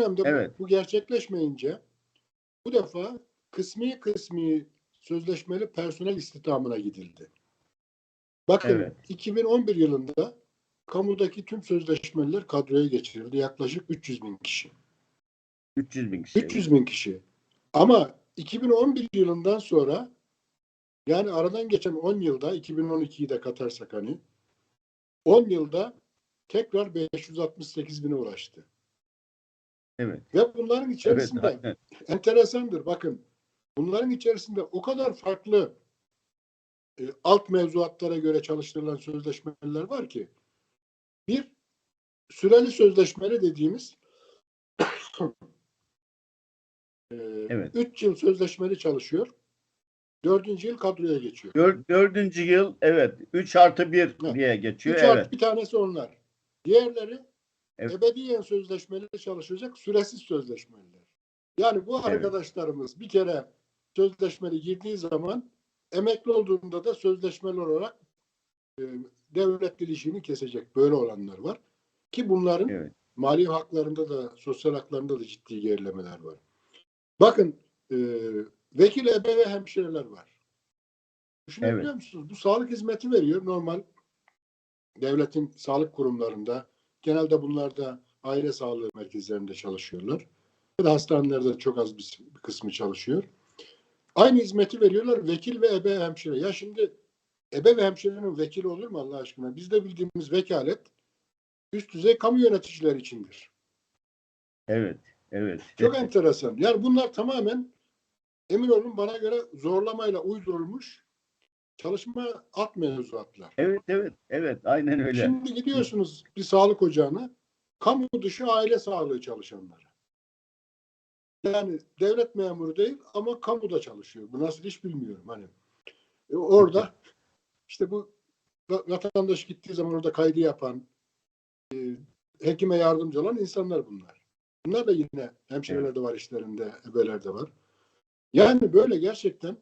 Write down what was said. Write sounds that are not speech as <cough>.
dönemde bu- Evet. bu gerçekleşmeyince bu defa kısmi kısmi sözleşmeli personel istihdamına gidildi. Bakın Evet. 2011 yılında kamudaki tüm sözleşmeliler kadroya geçirildi. Yaklaşık 300 bin kişi. 300 bin kişi. 300 bin kişi. Ama 2011 yılından sonra yani aradan geçen 10 yılda 2012'yi de katarsak hani 10 yılda tekrar 568 bine ulaştı. Evet. Ve bunların Evet. içerisinde aynen. enteresandır bakın. Bunların içerisinde o kadar farklı e, alt mevzuatlara göre çalıştırılan sözleşmeler var ki bir süreli sözleşmeli dediğimiz <coughs> e, Evet. 3 yıl sözleşmeli çalışıyor. Dördüncü yıl kadroya geçiyor. Dör- dördüncü yıl evet 3 artı 1 Evet. diye geçiyor. Üç artı Evet. bir tanesi onlar. Diğerleri Evet. ebediyen sözleşmeli çalışacak süresiz sözleşmeliler. Yani bu Evet. arkadaşlarımız bir kere sözleşmeli girdiği zaman emekli olduğunda da sözleşmeli olarak e, devlet ilişiğini kesecek. Böyle olanlar var. Ki bunların Evet. mali haklarında da sosyal haklarında da ciddi gerilemeler var. Bakın e, vekil ebe ve hemşireler var. Düşünebiliyor Evet. musunuz? Bu sağlık hizmeti veriyor. Normal devletin sağlık kurumlarında genelde bunlar da aile sağlığı merkezlerinde çalışıyorlar. Ya da hastanelerde çok az bir bir kısmı çalışıyor. Aynı hizmeti veriyorlar vekil ve ebe hemşire. Ya şimdi ebe ve hemşirenin vekili olur mu Allah aşkına? Bizde bildiğimiz vekalet üst düzey kamu yöneticileri içindir. Evet. Evet. Çok enteresan. Yani bunlar tamamen emin olun bana göre zorlamayla uydurulmuş çalışma alt mevzuatlar. Evet evet evet aynen öyle. Şimdi gidiyorsunuz bir sağlık ocağına kamu dışı aile sağlığı çalışanları. Yani devlet memuru değil ama kamuda çalışıyor. Bu nasıl iş bilmiyorum hani. E, orada işte bu va- vatandaş gittiği zaman orada kaydı yapan e, hekime yardımcı olan insanlar bunlar. Bunlar da yine hemşirelerde var işlerinde, ebeler de var. Yani böyle gerçekten